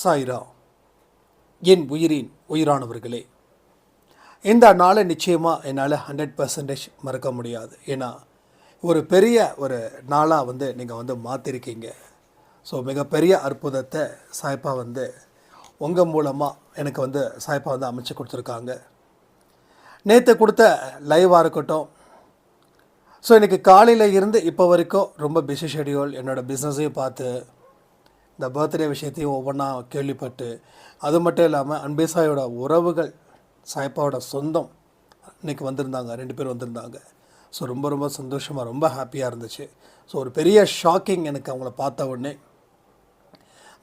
சாய்ரா என் உயிரின் உயிரானவர்களே இந்த நாளை நிச்சயமாக என்னால் ஹண்ட்ரட் பர்சன்டேஜ் மறக்க முடியாது. ஏன்னா ஒரு பெரிய ஒரு நாளாக வந்து நீங்கள் வந்து மாற்றிருக்கீங்க ஸோ மிகப்பெரிய அற்புதத்தை சாய்ப்பா வந்து உங்கள் மூலமாக எனக்கு வந்து சாய்ப்பா வந்து அமைச்சு கொடுத்துருக்காங்க. நேற்று கொடுத்த லைவாக இருக்கட்டும். ஸோ எனக்கு காலையில் இருந்து இப்போ வரைக்கும் ரொம்ப பிஸி ஷெடியூல் என்னோடய பிஸ்னஸையும் பார்த்து இந்த பர்த்டே விஷயத்தையும் ஒவ்வொன்றா கேள்விப்பட்டு அது மட்டும் இல்லாமல் அன்பேசாயோட உறவுகள் சாய்ப்பாவோட சொந்தம் இன்றைக்கி வந்திருந்தாங்க ரெண்டு பேர் வந்திருந்தாங்க. ஸோ ரொம்ப ரொம்ப சந்தோஷமாக ரொம்ப ஹாப்பியாக இருந்துச்சு. ஸோ ஒரு பெரிய ஷாக்கிங் எனக்கு அவங்கள பார்த்த உடனே.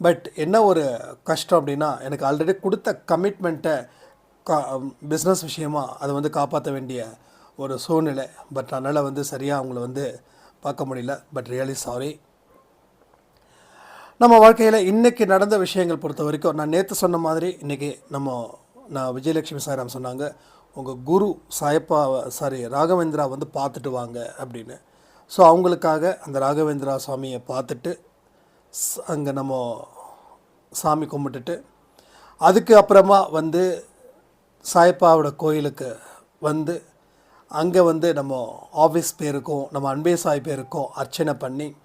பட் என்ன ஒரு கஷ்டம் அப்படின்னா எனக்கு ஆல்ரெடி கொடுத்த கமிட்மெண்ட்டை கா பிஸ்னஸ் விஷயமா அதை வந்து காப்பாற்ற வேண்டிய ஒரு சூழ்நிலை. பட் அதனால் வந்து சரியாக அவங்கள வந்து பார்க்க முடியல. பட் ரியலி சாரி நம்ம வாழ்க்கையில் இன்றைக்கி நடந்த விஷயங்கள் பொறுத்த வரைக்கும் நான் நேற்று சொன்ன மாதிரி இன்றைக்கி நம்ம நான் விஜயலட்சுமி சாய்ராம் சொன்னாங்க உங்கள் குரு சாயப்பா சாரி ராகவேந்திரா வந்து பார்த்துட்டு வாங்க அப்படின்னு. ஸோ அவங்களுக்காக அந்த ராகவேந்திரா சுவாமியை பார்த்துட்டு அங்கே நம்ம சாமி கும்பிட்டுட்டு அதுக்கு அப்புறமா வந்து சாயப்பாவோட கோயிலுக்கு வந்து அங்கே வந்து நம்ம ஆஃபீஸ் பேருக்கும் நம்ம அன்பே சாய் பேருக்கும் அர்ச்சனை பண்ணி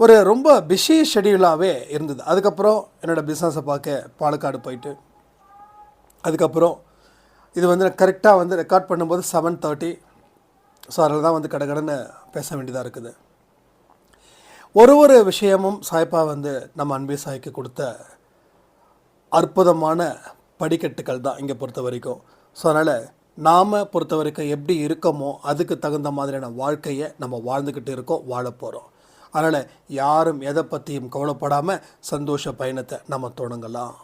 ஒரு ரொம்ப பிஸி ஷெடியூலாகவே இருந்தது. அதுக்கப்புறம் என்னோடய பிஸ்னஸை பார்க்க பாலக்காடு போயிட்டு அதுக்கப்புறம் இது வந்து கரெக்டாக வந்து ரெக்கார்ட் பண்ணும்போது செவன் தேர்ட்டி ஸோ அதில் தான் வந்து கடகடன்னு பேச வேண்டியதாக இருக்குது. ஒரு ஒரு விஷயமும் சாய்ப்பா வந்து நம்ம அன்பே சாய்க்கு கொடுத்த அற்புதமான படிக்கட்டுகள் தான் இங்கே பொறுத்த வரைக்கும். ஸோ அதனால் நாம் பொறுத்த வரைக்கும் எப்படி இருக்கோமோ அதுக்கு தகுந்த மாதிரியான வாழ்க்கையை நம்ம வாழ்ந்துக்கிட்டு இருக்கோம் வாழ போகிறோம் அதனால் யாரும் எதை பற்றியும் கவலைப்படாமல் சந்தோஷ பயணத்தை நம்ம தொடங்கலாம்.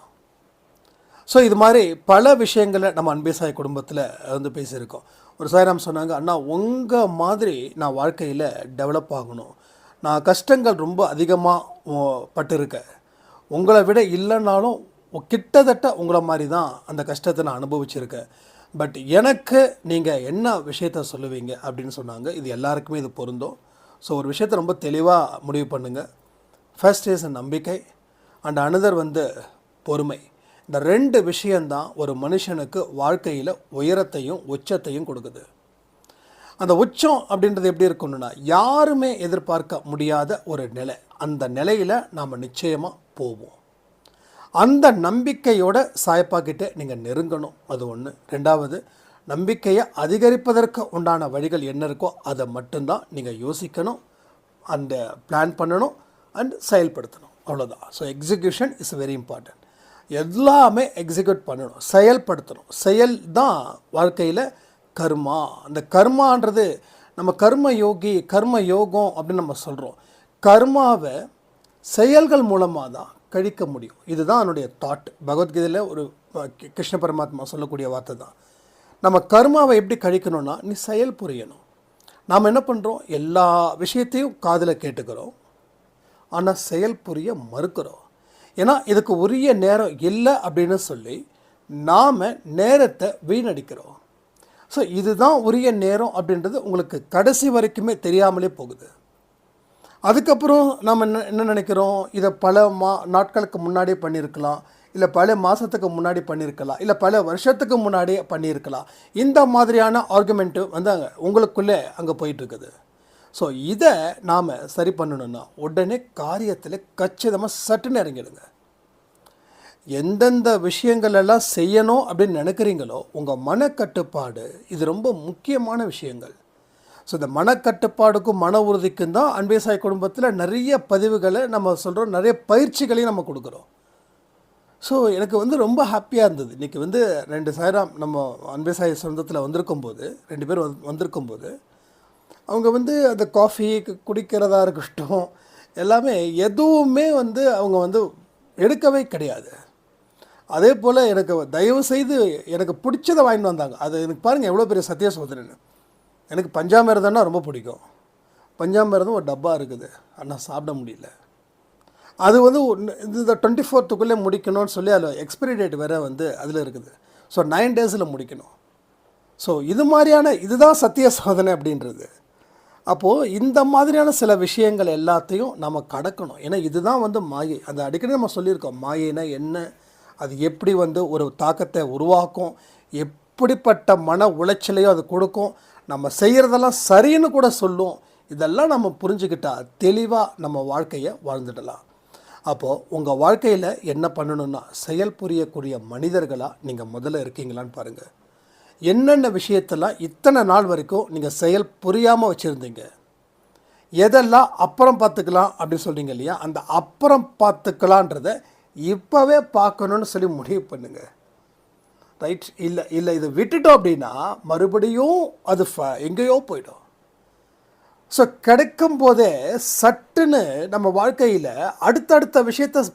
ஸோ இது மாதிரி பல விஷயங்களை நம்ம அன்பேசாய் குடும்பத்தில் வந்து பேசியிருக்கோம். ஒரு சாய்ராம் சொன்னாங்க அண்ணா உங்கள் மாதிரி நான் வாழ்க்கையில் டெவலப் ஆகணும். நான் கஷ்டங்கள் ரொம்ப அதிகமாக பட்டிருக்கேன். உங்களை விட இல்லைனாலும் கிட்டத்தட்ட உங்களை மாதிரி தான் அந்த கஷ்டத்தை நான் அனுபவிச்சிருக்கேன். பட் எனக்கு நீங்கள் என்ன விஷயத்த சொல்லுவீங்க? அப்படின்னு சொன்னாங்க. இது எல்லாருக்குமே இது பொருந்தும். ஸோ ஒரு விஷயத்தை ரொம்ப தெளிவாக முடிவு பண்ணுங்கள் ஃபர்ஸ்ட் இஸ் நம்பிக்கை. அண்ட் அனதர் வந்து பொறுமை. இந்த ரெண்டு விஷயந்தான் ஒரு மனுஷனுக்கு வாழ்க்கையில் உயரத்தையும் உச்சத்தையும் கொடுக்குது. அந்த உச்சம் அப்படின்றது எப்படி இருக்கணும்னா யாருமே எதிர்பார்க்க முடியாத ஒரு நிலை. அந்த நிலையில் நாம் நிச்சயமாக போவோம். அந்த நம்பிக்கையோட சாயப்பாக்கிட்ட நீங்கள் நெருங்கணும். அது ஒன்று ரெண்டாவது நம்பிக்கையை அதிகரிப்பதற்கு உண்டான வழிகள் என்ன இருக்கோ அதை மட்டும்தான் நீங்கள் யோசிக்கணும் அந்த பிளான் பண்ணணும் அண்ட் செயல்படுத்தணும். அவ்வளோதான் so execution is very important எல்லாமே எக்ஸிக்யூட் பண்ணணும் செயல்படுத்தணும். செயல் தான் வாழ்க்கையில் கர்மா. அந்த கர்மான்றது நம்ம கர்ம யோகி கர்ம யோகம் அப்படின்னு நம்ம சொல்கிறோம் கர்மாவை செயல்கள் மூலமாக தான் கழிக்க முடியும். இதுதான் என்னுடைய தாட் பகவத்கீதையில் ஒரு கிருஷ்ண பரமாத்மா சொல்லக்கூடிய வார்த்தை தான். நம்ம கர்மாவை எப்படி கழிக்கணும்னா நீ செயல் புரியணும். நாம் என்ன பண்ணுறோம் எல்லா விஷயத்தையும் காதில் கேட்டுக்கிறோம். ஆனால் செயல் புரிய மறுக்கிறோம். ஏன்னா இதுக்கு உரிய நேரம் இல்லை அப்படின்னு சொல்லி நாம் நேரத்தை வீணடிக்கிறோம். ஸோ இதுதான் உரிய நேரம் அப்படின்றது உங்களுக்கு கடைசி வரைக்குமே தெரியாமலே போகுது. அதுக்கப்புறம் நம்ம என்ன என்ன நினைக்கிறோம்? இதை பல மா நாட்களுக்கு முன்னாடியே பண்ணியிருக்கலாம். இல்லை பல மாதத்துக்கு முன்னாடி பண்ணியிருக்கலாம் இல்லை பல வருஷத்துக்கு முன்னாடியே பண்ணியிருக்கலாம் இந்த மாதிரியான ஆர்குமெண்ட்டு வந்து அங்கே உங்களுக்குள்ளே அங்கே போயிட்டுருக்குது. ஸோ இதை நாம் சரி பண்ணணும்னா உடனே காரியத்தில் கச்சிதமாக சட்டுன்னு இறங்கிடுங்க. எந்தெந்த விஷயங்கள் எல்லாம் செய்யணும் அப்படின்னு நினைக்கிறீங்களோ உங்கள் மனக்கட்டுப்பாடு இது ரொம்ப முக்கியமான விஷயங்கள். ஸோ இந்த மனக்கட்டுப்பாடுக்கும் மன உறுதிக்கும் தான் அன்பேசாய் குடும்பத்தில் நிறைய பதிவுகளை நம்ம சொல்கிறோம் நிறைய பயிற்சிகளையும் நம்ம கொடுக்குறோம். ஸோ எனக்கு வந்து ரொம்ப ஹாப்பியாக இருந்தது. இன்றைக்கி வந்து ரெண்டு சாயிரம் நம்ம அன்பேசாய் சொந்தத்தில் வந்திருக்கும் போது ரெண்டு பேர் வந் வந்திருக்கும் போது அவங்க வந்து அந்த காஃபி குடிக்கிறதா இருக்கட்டும் எல்லாமே எதுவுமே வந்து அவங்க வந்து எடுக்கவே கிடையாது. அதே போல் எனக்கு தயவு செய்து எனக்கு பிடிச்சதை வாங்கிட்டு வந்தாங்க. அது எனக்கு பாருங்கள் எவ்வளோ பெரிய சத்திய சோதனைன்னு. எனக்கு பஞ்சாமிரதம்னா ரொம்ப பிடிக்கும். பஞ்சாமிரதம் ஒரு டப்பா இருக்குது. ஆனால் சாப்பிட முடியல. அது வந்து இந்த டுவெண்ட்டி ஃபோர்த்துக்குள்ளே முடிக்கணும்னு சொல்லி அதில் எக்ஸ்பிரி டேட் வேறு வந்து அதில் இருக்குது. ஸோ நைன் டேஸில் முடிக்கணும். ஸோ இது மாதிரியான இதுதான் சத்திய சோதனை அப்படின்றது. அப்போது இந்த மாதிரியான சில விஷயங்கள் எல்லாத்தையும் நம்ம கடக்கணும். ஏன்னா இதுதான் வந்து மாயை. அந்த அடிக்கடி நம்ம சொல்லியிருக்கோம் மாயைனா என்ன? அது எப்படி வந்து ஒரு தாக்கத்தை உருவாக்கும்? எப்படிப்பட்ட மன உளைச்சலையும் அது கொடுக்கும்? நம்ம செய்கிறதெல்லாம் சரின்னு கூட சொல்லும். இதெல்லாம் நம்ம புரிஞ்சுக்கிட்டால் தெளிவாக நம்ம வாழ்க்கையை வாழ்ந்துடலாம். அப்போது உங்கள் வாழ்க்கையில் என்ன பண்ணணும்னா செயல் புரியக்கூடிய மனிதர்களாக நீங்கள் முதல்ல இருக்கீங்களான்னு பாருங்கள் என்னென்ன விஷயத்தெல்லாம் இத்தனை நாள் வரைக்கும் நீங்கள் செயல் புரியாமல் வச்சுருந்தீங்க? எதெல்லாம் அப்புறம் பார்த்துக்கலாம் அப்படின்னு சொல்கிறீங்க இல்லையா? அந்த அப்புறம் பார்த்துக்கலான்றத இப்போவே பார்க்கணுன்னு சொல்லி முடிவு பண்ணுங்கள் ரைட்? இல்லை இல்லை இதை விட்டுட்டோம் அப்படின்னா மறுபடியும் அது ஃப- எங்கேயோ போயிடும். ஸோ கிடைக்கும் போதே சட்டுன்னு நம்ம வாழ்க்கையில் அடுத்தடுத்த விஷயத்த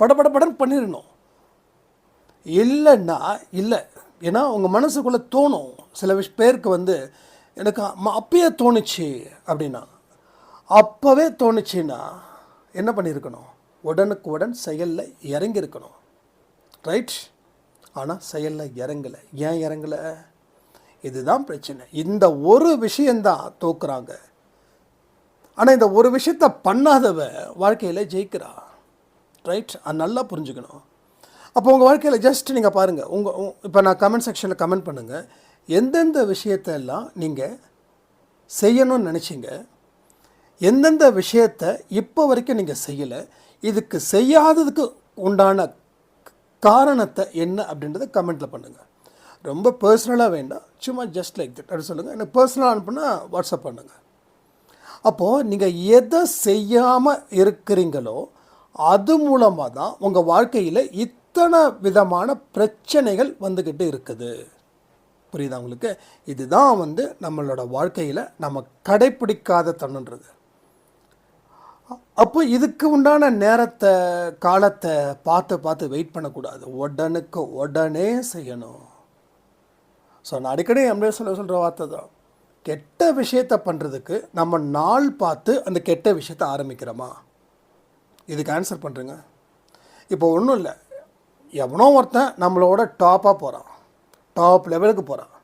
படபடபடன் பண்ணிடணும். இல்லைன்னா இல்லை. ஏன்னா உங்கள் மனசுக்குள்ளே தோணும். சில விஷ பேருக்கு வந்து எனக்கு அப்பயே தோணுச்சு அப்படின்னா. அப்போவே தோணுச்சுன்னா என்ன பண்ணியிருக்கணும்? உடனுக்கு உடன் செயலில் இறங்கியிருக்கணும். ரைட் ஆனால் செயலில் இறங்கலை. ஏன் இறங்கலை? இதுதான் பிரச்சனை. இந்த ஒரு விஷயந்தான் தோக்குறாங்க. ஆனால் இந்த ஒரு விஷயத்த பண்ணாதவ வாழ்க்கையில் ஜெயிக்கிறா. ரைட் அது நல்லா புரிஞ்சுக்கணும். அப்போ உங்கள் வாழ்க்கையில் ஜஸ்ட் நீங்கள் பாருங்கள் உங்கள் இப்போ நான் கமெண்ட் செக்ஷனில் கமெண்ட் பண்ணுங்கள் எந்தெந்த விஷயத்தெல்லாம் நீங்கள் செய்யணும்னு நினச்சிங்க? எந்தெந்த விஷயத்த இப்போ வரைக்கும் நீங்கள் செய்யலை? இதுக்கு செய்யாததுக்கு உண்டான காரணத்தை என்ன அப்படின்றத கமெண்ட்டில் பண்ணுங்கள் ரொம்ப பர்சனலாக வேண்டாம். சும்மா ஜஸ்ட் லைக் தட் அப்படி சொல்லுங்கள் எனக்கு பர்சனலாக அனுப்புனா வாட்ஸ்அப் பண்ணுங்கள் அப்போது நீங்கள் எதை செய்யாமல் இருக்கிறீங்களோ அது மூலமாக தான் உங்கள் வாழ்க்கையில் இத்தனை விதமான பிரச்சனைகள் வந்துக்கிட்டு இருக்குது. புரியுதா உங்களுக்கு? இதுதான் வந்து நம்மளோட வாழ்க்கையில் நம்ம கடைப்பிடிக்காத தன்னுன்றது அப்போ இதுக்கு உண்டான நேரத்தை காலத்தை பார்த்து பார்த்து வெயிட் பண்ணக்கூடாது. உடனுக்கு உடனே செய்யணும். ஸோ நான் அடிக்கடி எம்ஏ சொல்ல சொல்கிற வார்த்தை தான். கெட்ட விஷயத்தை பண்ணுறதுக்கு நம்ம நாள் பார்த்து அந்த கெட்ட விஷயத்தை ஆரம்பிக்கிறோமா? இதுக்கு ஆன்சர் பண்ணுறேங்க இப்போ ஒன்றும் இல்லை. எவனோ ஒருத்தன் நம்மளோட டாப்பாக போகிறான் டாப் லெவலுக்கு போகிறான்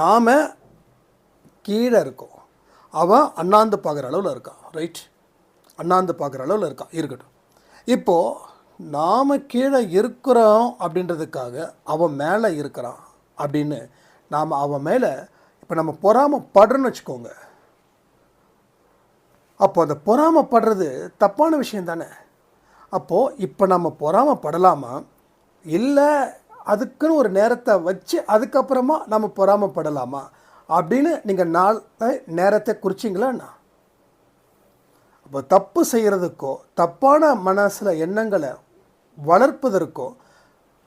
நாம் கீழே இருக்கோம். அவன் அண்ணாந்து பார்க்குற அளவில் இருக்கான். ரைட் அண்ணாந்து பார்க்குற அளவில் இருக்கான். இருக்கட்டும். இப்போது நாம் கீழே இருக்கிறோம் அப்படின்றதுக்காக அவன் மேலே இருக்கிறான் அப்படின்னு நாம் அவன் மேலே இப்போ நம்ம பொறாமப்படுறோன்னு வச்சுக்கோங்க. அப்போ அந்த பொறாமப்படுறது தப்பான விஷயம் தானே. அப்போது இப்போ நம்ம பொறாமப்படலாமா? இல்லை அதுக்குன்னு ஒரு நேரத்தை வச்சு அதுக்கப்புறமா நம்ம பொறாமப்படலாமா? அப்படின்னு நீங்கள் நாள் நேரத்தை குறிச்சிங்களாண்ணா அப்போ தப்பு செய்கிறதுக்கோ தப்பான மனசில் எண்ணங்களை வளர்ப்பதற்கோ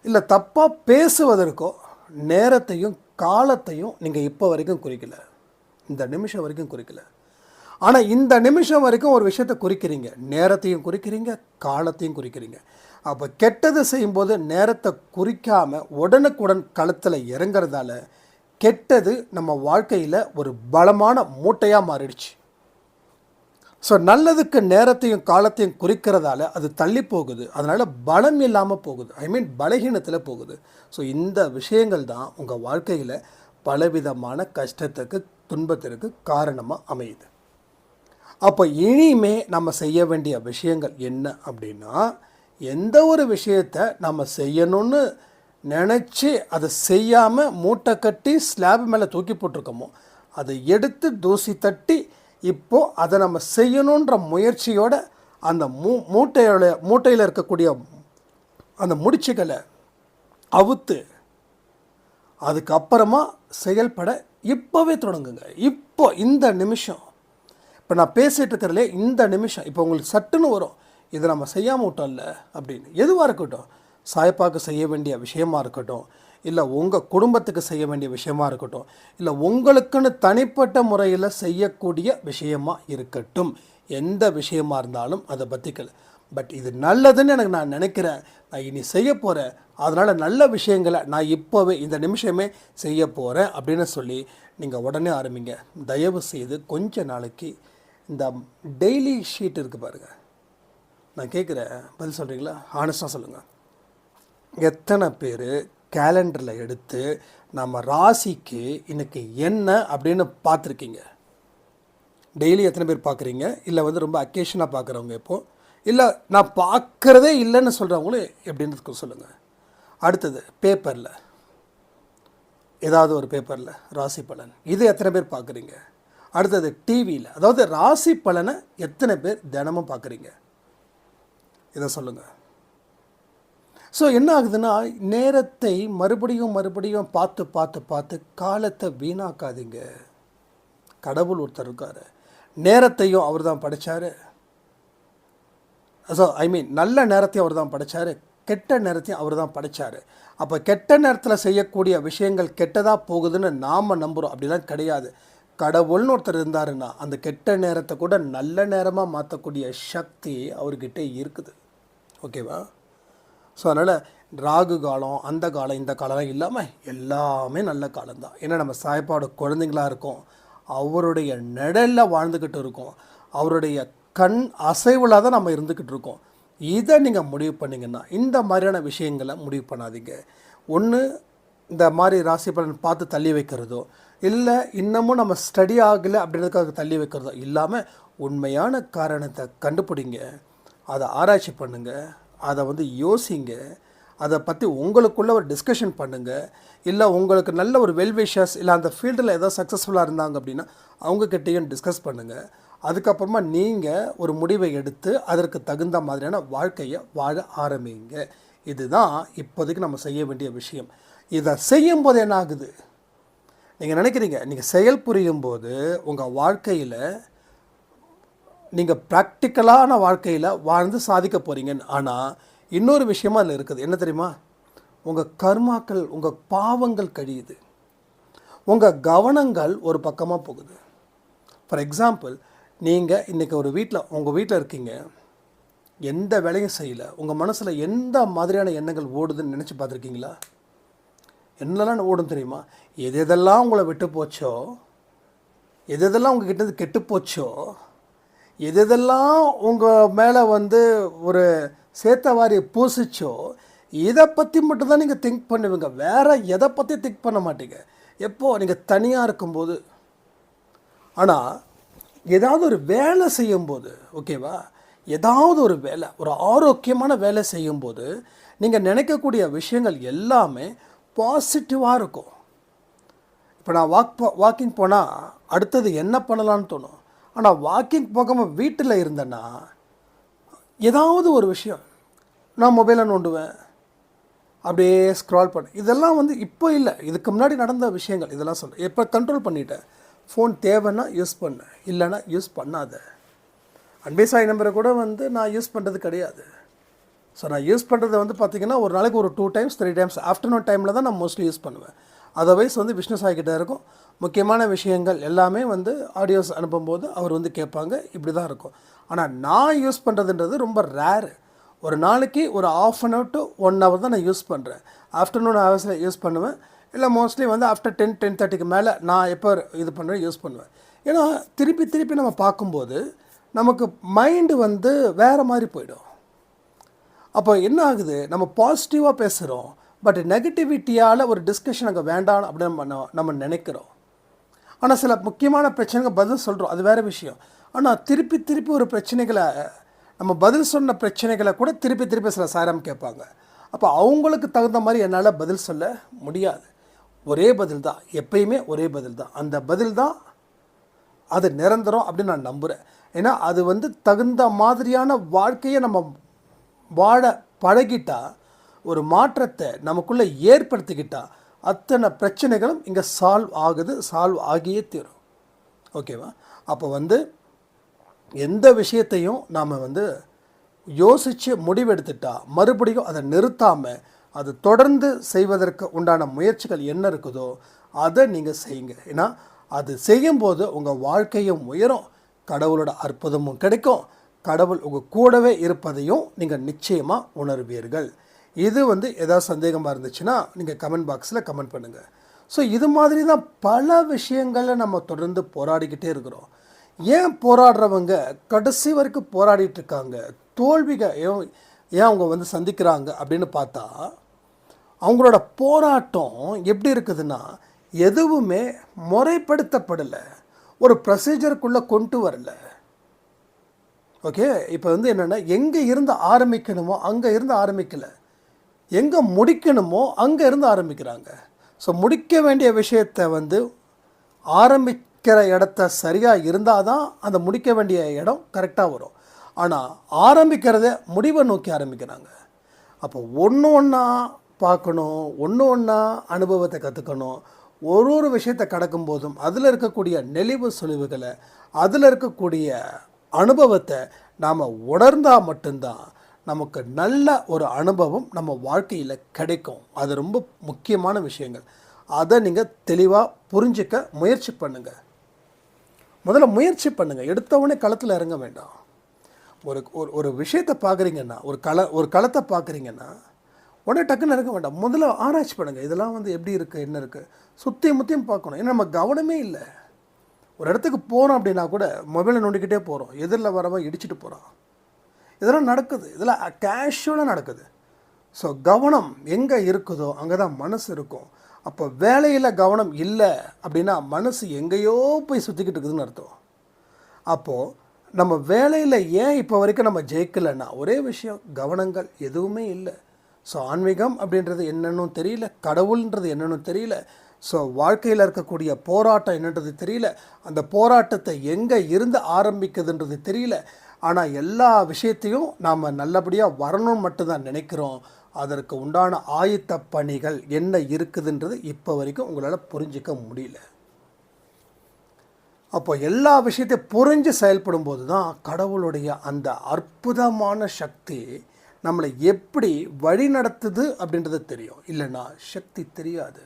இல்லை தப்பாக பேசுவதற்கோ நேரத்தையும் காலத்தையும் நீங்கள் இப்போ வரைக்கும் குறிக்கல. இந்த நிமிஷம் வரைக்கும் குறிக்கல. ஆனால் இந்த நிமிஷம் வரைக்கும் ஒரு விஷயத்தை குறிக்கிறீங்க. நேரத்தையும் குறிக்கிறீங்க காலத்தையும் குறிக்கிறீங்க. அப்போ கெட்டது செய்யும்போது நேரத்தை குறிக்காமல் உடனுக்குடன் களத்தில் இறங்குறதால கெட்டது நம்ம வாழ்க்கையில் ஒரு பலமான மூட்டையாக மாறிடுச்சு. ஸோ நல்லதுக்கு நேரத்தையும் காலத்தையும் குறிக்கிறதால அது தள்ளி போகுது. அதனால் பலம் இல்லாமல் போகுது. ஐ மீன் பலகீனத்தில் போகுது. ஸோ இந்த விஷயங்கள் தான் உங்கள் வாழ்க்கையில் பலவிதமான கஷ்டத்துக்கு துன்பத்திற்கு காரணமாக அமையுது. அப்போ இனிமே நம்ம செய்ய வேண்டிய விஷயங்கள் என்ன அப்படின்னா எந்த ஒரு விஷயத்தை நம்ம செய்யணும்னு நினச்சி அதை செய்யாமல் மூட்டை கட்டி ஸ்லாப் மேலே தூக்கி போட்டிருக்கோமோ அதை எடுத்து தூசி தட்டி இப்போது அதை நம்ம செய்யணுன்ற முயற்சியோட அந்த மூ மூட்டையோட மூட்டையில் இருக்கக்கூடிய அந்த முடிச்சுகளை அவுத்து அதுக்கப்புறமா செயல்பட இப்போவே தொடங்குங்க. இப்போ இந்த நிமிஷம் இப்போ நான் பேசிகிட்டு இருக்கிறதுலே இந்த நிமிஷம் இப்போ உங்களுக்கு சட்டுன்னு வரும் இதை நம்ம செய்யாமல் விட்டோம்ல அப்படின்னு. எதுவாக இருக்கட்டும் சாய்ப்பாக்கு செய்ய வேண்டிய விஷயமா இருக்கட்டும் இல்லை உங்கள் குடும்பத்துக்கு செய்ய வேண்டிய விஷயமா இருக்கட்டும் இல்லை உங்களுக்குன்னு தனிப்பட்ட முறையில் செய்யக்கூடிய விஷயமா இருக்கட்டும். எந்த விஷயமா இருந்தாலும் அதை பற்றிக்கல பட் இது நல்லதுன்னு எனக்கு நான் நினைக்கிறேன். நான் இனி செய்ய போகிறேன் அதனால் நல்ல விஷயங்களை நான் இப்போவே இந்த நிமிஷமே செய்ய போகிறேன் அப்படின்னு சொல்லி நீங்கள் உடனே ஆரம்பிங்க. தயவு செய்து கொஞ்ச நாளைக்கு இந்த டெய்லி ஷீட் இருக்குது பாருங்கள் நான் கேட்குறேன் பதில் சொல்கிறீங்களா ஆனஸ்டாக சொல்லுங்கள் எத்தனை பேர் கேலண்டரில் எடுத்து நம்ம ராசிக்கு இன்னைக்கு என்ன அப்படின்னு பார்த்துருக்கீங்க? டெய்லி எத்தனை பேர் பார்க்குறீங்க? இல்லை வந்து ரொம்ப அக்கேஷனாக பார்க்குறவங்க இப்போது இல்லை நான் பார்க்குறதே இல்லைன்னு சொல்கிறவங்களும் எப்படின்னு சொல்லுங்கள் அடுத்தது பேப்பரில் ஏதாவது ஒரு பேப்பரில் ராசி பலன். இது எத்தனை பேர் பார்க்குறீங்க? அடுத்தது டிவியில் அதாவது ராசி பலனை எத்தனை பேர் தினமும் பார்க்குறீங்க? இதை சொல்லுங்கள் ஸோ என்ன ஆகுதுன்னா நேரத்தை மறுபடியும் மறுபடியும் பார்த்து பார்த்து பார்த்து காலத்தை வீணாக்காதீங்க. கடவுள் ஒருத்தர் இருக்கார். நேரத்தையும் அவர் தான் படித்தார் ஸோ ஐ மீன் நல்ல நேரத்தையும் அவர் தான் படித்தார் கெட்ட நேரத்தையும் அவர் தான் படித்தார் அப்போ கெட்ட நேரத்தில் செய்யக்கூடிய விஷயங்கள் கெட்டதாக போகுதுன்னு நாம் நம்புகிறோம் அப்படிலாம் கிடையாது. கடவுள்னு ஒருத்தர் இருந்தாருன்னா அந்த கெட்ட நேரத்தை கூட நல்ல நேரமாக மாற்றக்கூடிய சக்தி அவர்கிட்ட இருக்குது. ஓகேவா ஸோ அதனால் ராகு காலம் அந்த காலம் இந்த காலம்லாம் இல்லாமல் எல்லாமே நல்ல காலம்தான். ஏன்னா நம்ம சாய்ப்பாவோட குழந்தைங்களா இருக்கோம். அவருடைய நிழலில் வாழ்ந்துக்கிட்டு இருக்கோம். அவருடைய கண் அசைவில் தான் நம்ம இருந்துக்கிட்டு இருக்கோம். இதை நீங்கள் முடிவு பண்ணிங்கன்னா இந்த மாதிரியான விஷயங்களை முடிவு பண்ணாதீங்க. ஒன்று இந்த மாதிரி ராசி பலன் பார்த்து தள்ளி வைக்கிறதோ இல்லை இன்னமும் நம்ம ஸ்டடி ஆகலை அப்படின்றதுக்காக தள்ளி வைக்கிறதோ இல்லாமல் உண்மையான காரணத்தை கண்டுபிடிங்க. அதை ஆராய்ச்சி பண்ணுங்கள் அதை வந்து யோசிங்க. அதை பற்றி உங்களுக்குள்ள ஒரு டிஸ்கஷன் பண்ணுங்கள் இல்லை உங்களுக்கு நல்ல ஒரு வெல்விஷர்ஸ் இல்லை அந்த ஃபீல்டில் எதாவது சக்ஸஸ்ஃபுல்லாக இருந்தாங்க அப்படின்னா அவங்கக்கிட்டேயும் டிஸ்கஸ் பண்ணுங்கள் அதுக்கப்புறமா நீங்கள் ஒரு முடிவை எடுத்து அதற்கு தகுந்த மாதிரியான வாழ்க்கையை வாழ ஆரம்பிங்க. இதுதான் இப்போதைக்கு நம்ம செய்ய வேண்டிய விஷயம். இதை செய்யும்போது என்ன ஆகுது நீங்கள் நினைக்கிறீங்க நீங்கள் செயல் புரியும் போது உங்கள் வாழ்க்கையில் நீங்கள் ப்ராக்டிக்கலான வாழ்க்கையில் வாழ்ந்து சாதிக்க போகிறீங்கன்னு ஆனால் இன்னொரு விஷயமா அதில் இருக்குது. என்ன தெரியுமா? உங்கள் கர்மாக்கள் உங்கள் பாவங்கள் கழியுது. உங்கள் கவனங்கள் ஒரு பக்கமாக போகுது. ஃபார் எக்ஸாம்பிள் நீங்கள் இன்றைக்கி ஒரு வீட்டில் உங்கள் வீட்டில் இருக்கீங்க. எந்த வேலையும் செய்யலை. உங்கள் மனசில் எந்த மாதிரியான எண்ணங்கள் ஓடுதுன்னு நினச்சி பார்த்துருக்கீங்களா? என்னெல்லாம் ஓடும் தெரியுமா? எது எதெல்லாம் உங்களை விட்டு போச்சோ எது எதெல்லாம் உங்கள் கிட்டேருந்து கெட்டு போச்சோ எதெல்லாம் உங்கள் மேலே வந்து ஒரு சேத்தவாரி பூசிச்சோ இதை பற்றி மட்டும்தான் நீங்கள் திங்க் பண்ணுவீங்க. வேறு எதை பற்றி திங்க் பண்ண மாட்டீங்க. எப்போது நீங்கள் தனியாக இருக்கும்போது. ஆனால் ஏதாவது ஒரு வேலை செய்யும்போது ஓகேவா ஏதாவது ஒரு வேலை ஒரு ஆரோக்கியமான வேலை செய்யும்போது நீங்கள் நினைக்கக்கூடிய விஷயங்கள் எல்லாமே பாசிட்டிவாக இருக்கும். இப்போ நான் வாக் வாக்கிங் போனால் அடுத்தது என்ன பண்ணலான்னு தோணும்? ஆனால் வாக்கிங் போகாமல் வீட்டில் இருந்தேன்னா ஏதாவது ஒரு விஷயம் நான் மொபைலை நோண்டுவேன் அப்படியே ஸ்க்ரால் பண்ண. இதெல்லாம் வந்து இப்போ இல்லை. இதுக்கு முன்னாடி நடந்த விஷயங்கள் இதெல்லாம் சொல்கிறேன் இப்போ கண்ட்ரோல் பண்ணிட்டேன். ஃபோன் தேவைன்னா யூஸ் பண்ணேன் இல்லைன்னா யூஸ் பண்ணாத. அன்பே சாய் நம்பரை கூட வந்து நான் யூஸ் பண்ணுறது கிடையாது. ஸோ நான் யூஸ் பண்ணுறது வந்து பார்த்திங்கன்னா ஒரு நாளைக்கு ஒரு two times three times afternoon டைமில் தான் நான் மோஸ்ட்லி யூஸ் பண்ணுவேன். அதர்வைஸ் வந்து விஷ்ணு சாய்கிட்ட இருக்கும். முக்கியமான விஷயங்கள் எல்லாமே வந்து ஆடியோஸ் அனுப்பும்போது அவர் வந்து கேட்பாங்க. இப்படி தான் இருக்கும். ஆனால் நான் யூஸ் பண்ணுறதுன்றது ரொம்ப ரேரு ஒரு நாளைக்கு ஒரு half an hour to one hour தான் நான் யூஸ் பண்ணுறேன் ஆஃப்டர்நூன் ஹவர்ஸில் யூஸ் பண்ணுவேன். இல்லை மோஸ்ட்லி வந்து ஆஃப்டர் டென் டென் தேர்ட்டிக்கு மேலே நான் எப்போ இது பண்ணுறேன் யூஸ் பண்ணுவேன். ஏன்னா திருப்பி திருப்பி நம்ம பார்க்கும்போது நமக்கு மைண்டு வந்து வேறு மாதிரி போயிடும். அப்போ என்ன ஆகுது? நம்ம பாசிட்டிவாக பேசுகிறோம் பட் நெகட்டிவிட்டியால் ஒரு டிஸ்கஷன் அங்கே வேண்டாம் அப்படின்னு நம்ம நம்ம நினைக்கிறோம். ஆனால் சில முக்கியமான பிரச்சனைகள் பதில் சொல்கிறோம் அது வேறு விஷயம். ஆனால் திருப்பி திருப்பி ஒரு பிரச்சனைகளை நம்ம பதில் சொன்ன பிரச்சனைகளை கூட திருப்பி திருப்பி சில சாரம் கேட்பாங்க. அப்போ அவங்களுக்கு தகுந்த மாதிரி என்னால் பதில் சொல்ல முடியாது. ஒரே பதில் தான். எப்பயுமே ஒரே பதில் தான். அந்த பதில் தான் அது நிரந்தரம் அப்படின்னு நான் நம்புகிறேன் ஏன்னா அது வந்து தகுந்த மாதிரியான வாழ்க்கையை நம்ம வாழ பழகிட்டால் ஒரு மாற்றத்தை நமக்குள்ளே ஏற்படுத்திக்கிட்டால் அத்தனை பிரச்சனைகளும் இங்கே சால்வ் ஆகுது சால்வ் ஆகியே தீரும். ஓகேவா? அப்போ வந்து எந்த விஷயத்தையும் நாம் வந்து யோசித்து முடிவெடுத்துட்டால் மறுபடியும் அதை நிறுத்தாமல் அது தொடர்ந்து செய்வதற்கு உண்டான முயற்சிகள் என்ன இருக்குதோ அதை நீங்கள் செய்யுங்க. ஏன்னா அது செய்யும்போது உங்கள் வாழ்க்கையும் உயரும் கடவுளோட அற்புதமும் கிடைக்கும் கடவுள் உங்கள் கூடவே இருப்பதையும் நீங்கள் நிச்சயமாக உணர்வீர்கள். இது வந்து ஏதாவது சந்தேகமாக இருந்துச்சுன்னா நீங்கள் கமெண்ட் பாக்ஸில் கமெண்ட் பண்ணுங்கள் ஸோ இது மாதிரி தான் பல விஷயங்களில் நம்ம தொடர்ந்து போராடிக்கிட்டே இருக்கிறோம். ஏன் போராடுறவங்க கடைசி வரைக்கும் போராடிட்டு இருக்காங்க? தோல்விகள் ஏன் ஏன் அவங்க வந்து சந்திக்கிறாங்க அப்படின்னு பார்த்தா அவங்களோட போராட்டம் எப்படி இருக்குதுன்னா எதுவுமே முறைப்படுத்தப்படலை. ஒரு ப்ரொசீஜருக்குள்ளே கொண்டு வரல. ஓகே இப்போ வந்து என்னென்னா எங்கே இருந்து ஆரம்பிக்கணுமோ அங்கே இருந்து ஆரம்பிக்கலை. எங்கே முடிக்கணுமோ அங்கே இருந்து ஆரம்பிக்கிறாங்க. ஸோ முடிக்க வேண்டிய விஷயத்தை வந்து ஆரம்பிக்கிற இடத்த சரியாக இருந்தால் தான் அந்த முடிக்க வேண்டிய இடம் கரெக்டாக வரும். ஆனால் ஆரம்பிக்கிறத முடிவை நோக்கி ஆரம்பிக்கிறாங்க. அப்போ ஒன்று ஒன்றா பார்க்கணும் ஒன்று ஒன்றா அனுபவத்தை கற்றுக்கணும் ஒரு ஒரு விஷயத்தை கடக்கும் போதும் அதில் இருக்கக்கூடிய நெளிவு சுழிவுகளை அதில் இருக்கக்கூடிய அனுபவத்தை நாம் உணர்ந்தால் மட்டும்தான் நமக்கு நல்ல ஒரு அனுபவம் நம்ம வாழ்க்கையில் கிடைக்கும். அது ரொம்ப முக்கியமான விஷயங்கள். அதை நீங்கள் தெளிவாக புரிஞ்சிக்க முயற்சி பண்ணுங்கள் முதல்ல முயற்சி பண்ணுங்கள் எடுத்தவொடனே களத்தில் இறங்க வேண்டாம். ஒரு ஒரு ஒரு விஷயத்தை பார்க்குறீங்கன்னா ஒரு கள ஒரு களத்தை பார்க்குறீங்கன்னா உடனே டக்குன்னு இறங்க வேண்டாம். முதல்ல ஆராய்ச்சி பண்ணுங்கள் இதெல்லாம் வந்து எப்படி இருக்குது என்ன இருக்குது சுற்றி முற்றியும் பார்க்கணும். ஏன்னா நம்ம கவனமே இல்லை. ஒரு இடத்துக்கு போகிறோம் அப்படின்னா கூட மொபைலை நோண்டிக்கிட்டே போகிறோம் எதிரில் வரவன் இடிச்சிட்டு போகிறான் இதெல்லாம் நடக்குது. இதெல்லாம் கேஷுவலாக நடக்குது. ஸோ கவனம் எங்கே இருக்குதோ அங்கே தான் மனசு இருக்கும். அப்போ வேலையில் கவனம் இல்லை அப்படின்னா மனசு எங்கேயோ போய் சுற்றிக்கிட்டு இருக்குதுன்னு அர்த்தம். அப்போது நம்ம வேலையில் ஏன் இப்போ வரைக்கும் நம்ம ஜெயிக்கலைன்னா ஒரே விஷயம் கவனங்கள் எதுவுமே இல்லை. ஸோ ஆன்மீகம் அப்படின்றது என்னன்னு தெரியல கடவுள்ன்றது என்னன்னு தெரியல. ஸோ வாழ்க்கையில் இருக்கக்கூடிய போராட்டம் என்னன்றது தெரியல அந்த போராட்டத்தை எங்கே இருந்து ஆரம்பிக்குதுன்றது தெரியல. ஆனால் எல்லா விஷயத்தையும் நாம் நல்லபடியாக வரணும்னு மட்டும்தான் நினைக்கிறோம். அதற்கு உண்டான ஆயத்த பணிகள் என்ன இருக்குதுன்றது இப்போ வரைக்கும் உங்களால் புரிஞ்சிக்க முடியல. அப்போ எல்லா விஷயத்தையும் புரிஞ்சு செயல்படும் போது தான் கடவுளுடைய அந்த அற்புதமான சக்தி நம்மளை எப்படி வழி நடத்துது அப்படின்றது தெரியும். இல்லைன்னா சக்தி தெரியாது.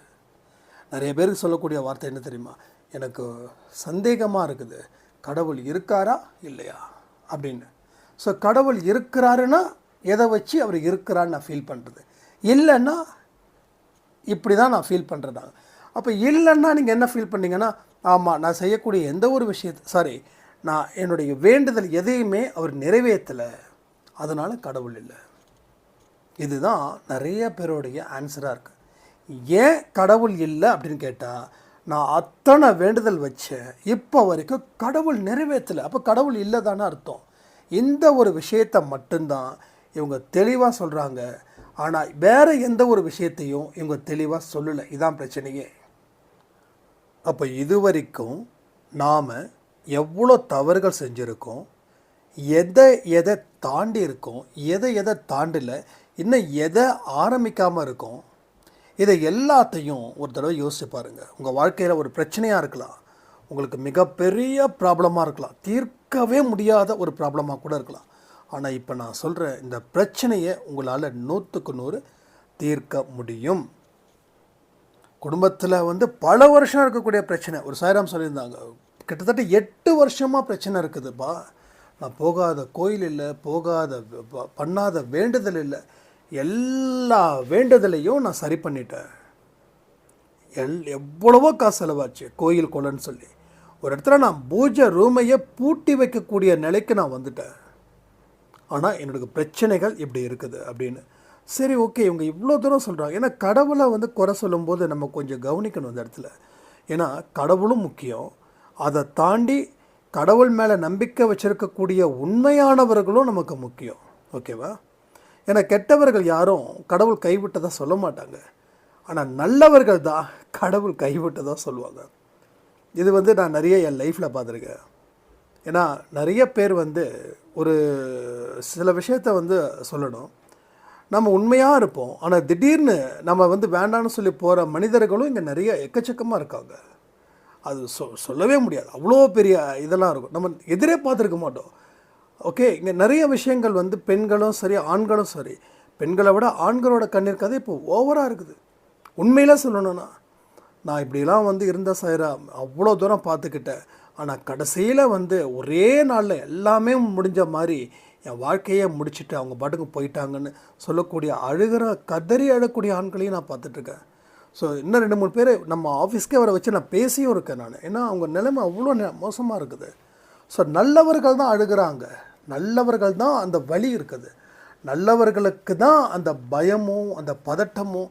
நிறைய பேருக்கு சொல்லக்கூடிய வார்த்தை என்ன தெரியுமா? எனக்கு சந்தேகமாக இருக்குது. கடவுள் இருக்காரா? இல்லையா? அப்படின்னு. ஸோ கடவுள் இருக்கிறாருன்னா எதை வச்சு அவர் இருக்கிறான்னு நான் ஃபீல் பண்ணுறது இல்லைன்னா இப்படி தான் நான் ஃபீல் பண்ணுறதாங்க அப்போ இல்லைன்னா நீங்கள் என்ன ஃபீல் பண்ணீங்கன்னா ஆமாம் நான் செய்யக்கூடிய எந்த ஒரு விஷயத்தை சாரி நான் என்னுடைய வேண்டுதல் எதையுமே அவர் நிறைவேற்றலை. அதனால் கடவுள் இல்லை. இதுதான் நிறைய பேருடைய ஆன்சராக இருக்குது ஏன் கடவுள் இல்லை அப்படின்னு கேட்டால் நான் அத்தனை வேண்டுதல் வச்சேன் இப்போ வரைக்கும் கடவுள் நிறைவேற்றலை. அப்போ கடவுள் இல்லை தானே அர்த்தம். இந்த ஒரு விஷயத்தை மட்டும்தான் இவங்க தெளிவாக சொல்கிறாங்க ஆனால் வேறு எந்த ஒரு விஷயத்தையும் இவங்க தெளிவாக சொல்லலை. இதான் பிரச்சனையே. அப்போ இது வரைக்கும் நாம் எவ்வளோ தவறுகள் செஞ்சுருக்கோம்? எதை எதை தாண்டி இருக்கோம்? எதை எதை தாண்டல? இன்னும் எதை ஆரம்பிக்காமல் இருக்கோம்? இதை எல்லாத்தையும் ஒரு தடவை யோசிச்சு பாருங்கள் உங்கள் வாழ்க்கையில் ஒரு பிரச்சனையாக இருக்கலாம். உங்களுக்கு மிகப்பெரிய ப்ராப்ளமாக இருக்கலாம். தீர்க்கவே முடியாத ஒரு ப்ராப்ளமாக கூட இருக்கலாம். ஆனால் இப்போ நான் சொல்கிற இந்த பிரச்சனையை உங்களால் நூற்றுக்கு நூறு தீர்க்க முடியும். குடும்பத்தில் வந்து பல வருஷம் இருக்கக்கூடிய பிரச்சனை. ஒரு சாய்ராம் சொல்லியிருந்தாங்க கிட்டத்தட்ட எட்டு வருஷமாக பிரச்சனை இருக்குதுப்பா. நான் போகாத கோயில் இல்லை போகாத பண்ணாத வேண்டுதல் இல்லை. எல்லா வேண்டுதலையும் நான் சரி பண்ணிட்டேன். எல் எவ்வளவோ காசு செலவாச்சு கோயில் கொலன்னு சொல்லி. ஒரு இடத்துல நான் பூஜை ரூமையே பூட்டி வைக்கக்கூடிய நிலைக்கு நான் வந்துட்டேன். ஆனால் என்னோட பிரச்சனைகள் இப்படி இருக்குது அப்படின்னு. சரி ஓகே இவங்க இவ்வளோ தூரம் சொல்கிறாங்க ஏன்னா கடவுளை வந்து குறை சொல்லும்போது நம்ம கொஞ்சம் கவனிக்கணும் அந்த இடத்துல. ஏன்னா கடவுளும் முக்கியம். அதை தாண்டி கடவுள் மேலே நம்பிக்கை வச்சுருக்கக்கூடிய உண்மையானவர்களும் நமக்கு முக்கியம். ஓகேவா? ஏன்னா கெட்டவர்கள் யாரும் கடவுள் கைவிட்டதாக சொல்ல மாட்டாங்க. ஆனால் நல்லவர்கள் தான் கடவுள் கைவிட்டதாக சொல்லுவாங்க. இது வந்து நான் நிறைய என் லைஃப்பில் பார்த்துருக்கேன். ஏன்னா நிறைய பேர் வந்து ஒரு சில விஷயத்த வந்து சொல்லணும். நம்ம உண்மையாக இருப்போம். ஆனால் திடீர்னு நம்ம வந்து வேண்டாம்னு சொல்லி போகிற மனிதர்களும் இங்கே நிறைய எக்கச்சக்கமாக இருக்காங்க. அது சொ சொல்லவே முடியாது. அவ்வளோ பெரிய இதெல்லாம் இருக்கும். நம்ம எதிரே பார்த்துருக்க மாட்டோம். ஓகே இங்கே நிறைய விஷயங்கள் வந்து பெண்களும் சரி ஆண்களும் சரி. பெண்களை விட ஆண்களோட கண்ணீர் கதை இப்போ ஓவராக இருக்குது. உண்மையில சொல்லணும்னா நான் இப்படிலாம் வந்து இருந்த சாயிரா அவ்வளோ தூரம் பார்த்துக்கிட்டேன். ஆனால் கடைசியில் வந்து ஒரே நாளில் எல்லாமே முடிஞ்ச மாதிரி என் வாழ்க்கையை முடிச்சுட்டு அவங்க பாட்டுக்கு போயிட்டாங்கன்னு சொல்லக்கூடிய அழுகிற கதறி அழக்கூடிய ஆண்களையும் நான் பார்த்துட்ருக்கேன். ஸோ இன்னும் ரெண்டு மூணு பேர் நம்ம ஆஃபீஸ்க்கே வர வச்சு நான் பேசியும் இருக்கேன் நான். ஏன்னா அவங்க நிலைமை அவ்வளோ மோசமாக இருக்குது. ஸோ நல்லவர்கள் தான் அழுகிறாங்க. நல்லவர்கள் தான் அந்த வழி இருக்குது. நல்லவர்களுக்கு தான் அந்த பயமும் அந்த பதட்டமும்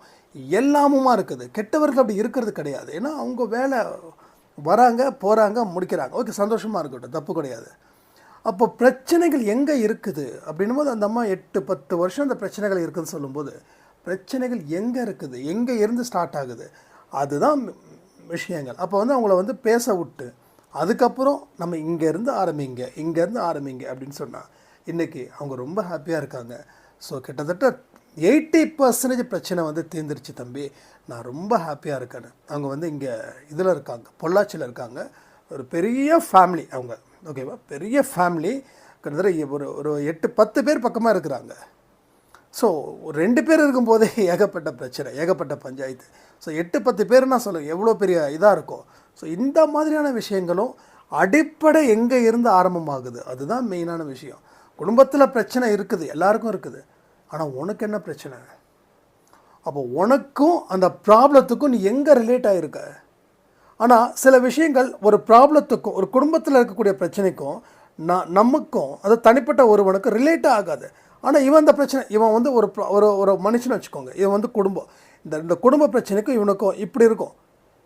எல்லாமுமா இருக்குது. கெட்டவர்கள் அப்படி இருக்கிறது கிடையாது. ஏன்னா அவங்க வேலை வராங்க போகிறாங்க முடிக்கிறாங்க. ஓகே சந்தோஷமாக இருக்கட்டும் தப்பு கிடையாது. அப்போ பிரச்சனைகள் எங்கே இருக்குது? அப்படின்னும் போது அந்த அம்மா எட்டு பத்து வருஷம் அந்த பிரச்சனைகள் இருக்குதுன்னு சொல்லும்போது பிரச்சனைகள் எங்கே இருக்குது? எங்கே இருந்து ஸ்டார்ட் ஆகுது? அதுதான் விஷயங்கள். அப்போ வந்து அவங்கள வந்து பேச விட்டு அதுக்கப்புறம் நம்ம இங்கேருந்து ஆரம்பிங்க இங்கேருந்து ஆரம்பிங்க அப்படின்னு சொன்னால் இன்றைக்கி அவங்க ரொம்ப ஹாப்பியாக இருக்காங்க. ஸோ கிட்டத்தட்ட எயிட்டி பர்சன்டேஜ் பிரச்சனை வந்து தீர்ந்துருச்சு தம்பி. நான் ரொம்ப ஹாப்பியாக இருக்கேன்னு. அவங்க வந்து இங்கே இதில் இருக்காங்க பொள்ளாச்சியில் இருக்காங்க. ஒரு பெரிய ஃபேமிலி அவங்க. ஓகேவா பெரிய ஃபேமிலி கிட்டத்தட்ட ஒரு ஒரு எட்டு பத்து பேர் பக்கமாக இருக்கிறாங்க. ஸோ ரெண்டு பேர் இருக்கும்போதே ஏகப்பட்ட பிரச்சனை ஏகப்பட்ட பஞ்சாயத்து. ஸோ எட்டு பத்து பேர்னா சொல்லுங்கள் எவ்வளோ பெரிய இதாக இருக்கும் ஸோ இந்த மாதிரியான விஷயங்களும் அடிப்படை எங்கே இருந்து ஆரம்பமாகுது? அதுதான் மெயினான விஷயம். குடும்பத்தில் பிரச்சனை இருக்குது எல்லாருக்கும் இருக்குது. ஆனால் உனக்கு என்ன பிரச்சனை? அப்போ உனக்கும் அந்த ப்ராப்ளத்துக்கும் நீ எங்கே ரிலேட் ஆகிருக்க ஆனால் சில விஷயங்கள் ஒரு ப்ராப்ளத்துக்கும் ஒரு குடும்பத்தில் இருக்கக்கூடிய பிரச்சனைக்கும் நான் நமக்கும் அது தனிப்பட்ட ஒருவனுக்கு ரிலேட் ஆகாது. ஆனால் இவன் அந்த பிரச்சனை இவன் வந்து ஒரு ஒரு ஒரு மனுஷன் வச்சுக்கோங்க. இவன் வந்து குடும்பம். இந்த இந்த குடும்ப பிரச்சனைக்கும் இவனுக்கும் இப்படி இருக்கும்.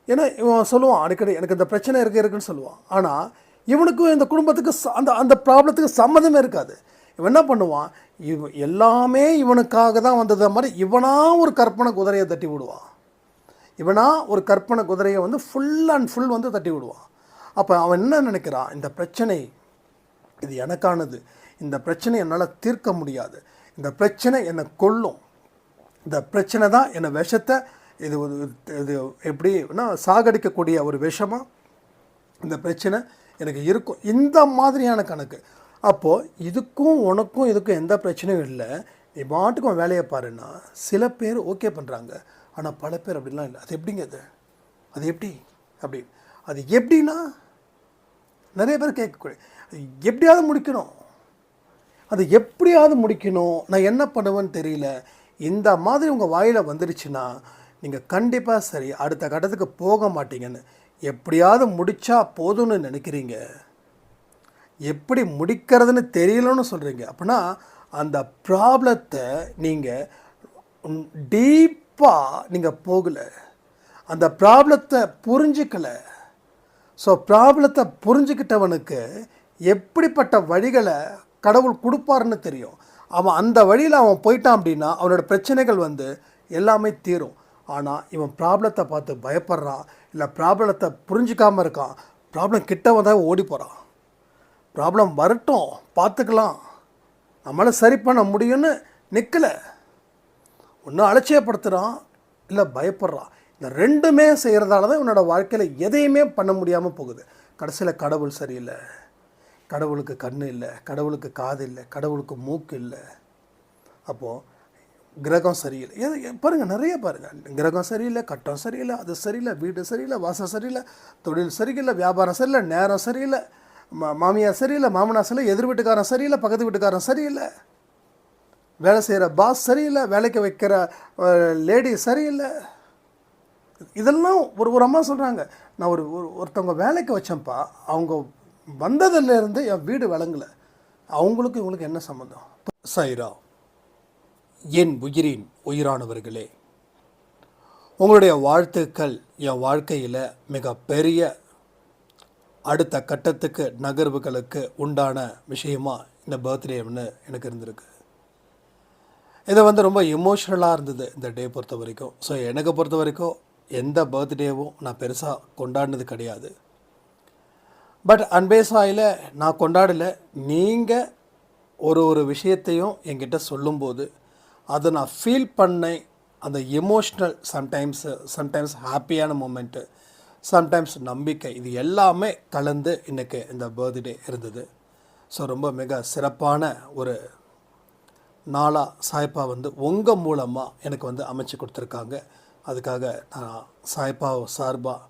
ஏன்னா இவன் சொல்லுவான் அடிக்கடி எனக்கு இந்த பிரச்சனை இருக்கு இருக்குன்னு சொல்லுவான். ஆனால் இவனுக்கும் இந்த குடும்பத்துக்கு ச- அந்த அந்த ப்ராப்ளத்துக்கு சம்மந்தமே இருக்காது. இவன் என்ன பண்ணுவான்? இவ எல்லாமே இவனுக்காக தான் வந்தது மாதிரி இவனாக ஒரு கற்பனை குதிரையை தட்டி விடுவான். இவனாக ஒரு கற்பனை குதிரையை வந்து ஃபுல் அண்ட் ஃபுல் வந்து தட்டி விடுவான். அப்போ அவன் என்ன நினைக்கிறான்? இந்த பிரச்சனை இது எனக்கானது. இந்த பிரச்சனை என்னால் தீர்க்க முடியாது. இந்த பிரச்சனை என்னை கொல்லும். இந்த பிரச்சனை தான் என்னை விஷத்தை இது ஒரு இது எப்படின்னா சாகடிக்கக்கூடிய ஒரு விஷமாக இந்த பிரச்சனை எனக்கு இருக்கும். இந்த மாதிரியான கணக்கு. அப்போது இதுக்கும் உனக்கும் இதுக்கும் எந்த பிரச்சனையும் இல்லை. நீ மாட்டுக்கும் வேலையை பாருன்னா சில பேர் ஓகே பண்ணுறாங்க ஆனால் பல பேர் அப்படிலாம் இல்லை. அது எப்படிங்க அது? அது எப்படி? அப்படி. அது எப்படின்னா நிறைய பேர் கேட்கக்கூடிய அது எப்படியாவது முடிக்கணும். அது எப்படியாவது முடிக்கணும். நான் என்ன பண்ணுவேன்னு தெரியல. இந்த மாதிரி உங்கள் வாயில் வந்துருச்சுன்னா நீங்கள் கண்டிப்பாக சரி அடுத்த கட்டத்துக்கு போக மாட்டீங்கன்னு எப்படியாவது முடித்தா போதும்னு நினைக்கிறீங்க? எப்படி முடிக்கிறதுன்னு தெரியலன்னு சொல்கிறீங்க அப்படின்னா அந்த ப்ராப்ளத்தை நீங்கள் டீப்பாக நீங்கள் போகலை. அந்த ப்ராப்ளத்தை புரிஞ்சிக்கலை. ஸோ ப்ராப்ளத்தை புரிஞ்சுக்கிட்டவனுக்கு எப்படிப்பட்ட வழிகளை கடவுள் கொடுப்பாருன்னு தெரியும். அவன் அந்த வழியில் அவன் போயிட்டான் அப்படின்னா அவனோட பிரச்சனைகள் வந்து எல்லாமே தீரும். ஆனால் இவன் ப்ராப்ளத்தை பார்த்து பயப்படுறான். இல்லை ப்ராப்ளத்தை புரிஞ்சிக்காமல் இருக்கான். ப்ராப்ளம் கிட்ட வந்தால் ஓடி போகிறான் ப்ராப்ளம் வரட்டும் பார்த்துக்கலாம். நம்மளால் சரி பண்ண முடியும்னு நிற்கலை ஒன்றும் அலட்சியப்படுத்துகிறான் இல்லை பயப்படுறான். இந்த ரெண்டுமே செய்கிறதால தான் இவனோட வாழ்க்கையில் எதையுமே பண்ண முடியாமல் போகுது. கடைசியில் கடவுள் சரியில்லை. கடவுளுக்கு கண் இல்லை கடவுளுக்கு காது இல்லை கடவுளுக்கு மூக்கு இல்லை. அப்போது கிரகம் சரியில்லை. எது பாருங்கள் நிறைய பாருங்கள் கிரகம் சரியில்லை கட்டம் சரியில்லை அது சரியில்லை வீடு சரியில்லை வாசம் சரியில்லை தொழில் சரியில்லை வியாபாரம் சரியில்லை நேரம் சரியில்லை மா மாமியார் சரியில்லை மாமனார் சரியில்லை எதிர் வீட்டுக்காரன் சரியில்லை பக்கத்து வீட்டுக்காரன் சரியில்லை. வேலை செய்கிற பாஸ் சரியில்லை வேலைக்கு வைக்கிற லேடி சரியில்லை. இதெல்லாம் ஒரு ஒரு அம்மா சொல்கிறாங்க நான் ஒரு ஒரு- ஒருத்தவங்க வேலைக்கு வச்சேன்ப்பா அவங்க வந்ததுலேருந்து என் வீடு வழங்கலை அவங்களுக்கு இவங்களுக்கு என்ன சம்மந்தம் சைரா என் உயிரின் உயிரானவர்களே உங்களுடைய வாழ்த்துக்கள் என் வாழ்க்கையில் மிகப்பெரிய அடுத்த கட்டத்துக்கு நகர்வுகளுக்கு உண்டான விஷயமா இந்த பர்த்டேன்னு எனக்கு இருந்திருக்கு. இது வந்து ரொம்ப எமோஷ்னலாக இருந்தது இந்த டே பொறுத்த வரைக்கும். ஸோ எனக்கு பொறுத்த வரைக்கும் எந்த பர்த்டேவும் நான் பெருசாக கொண்டாடினது கிடையாது. பட் அன்பே சாயில் நான் கொண்டாடலை. நீங்கள் ஒரு ஒரு விஷயத்தையும் என்கிட்ட சொல்லும்போது அதை நான் ஃபீல் பண்ணேன் அந்த எமோஷ்னல் சம்டைம்ஸ் சம்டைம்ஸ் ஹாப்பியான மூமெண்ட்டு சம்டைம்ஸ் நம்பிக்கை இது எல்லாமே கலந்து இன்றைக்கி இந்த பர்த்டே இருந்தது. ஸோ ரொம்ப மிக சிறப்பான ஒரு நாளாக சாய்ப்பா வந்து உங்கள் மூலமாக எனக்கு வந்து அமைச்சு கொடுத்துருக்காங்க. அதுக்காக நான் சாய்ப்பா சார்பாக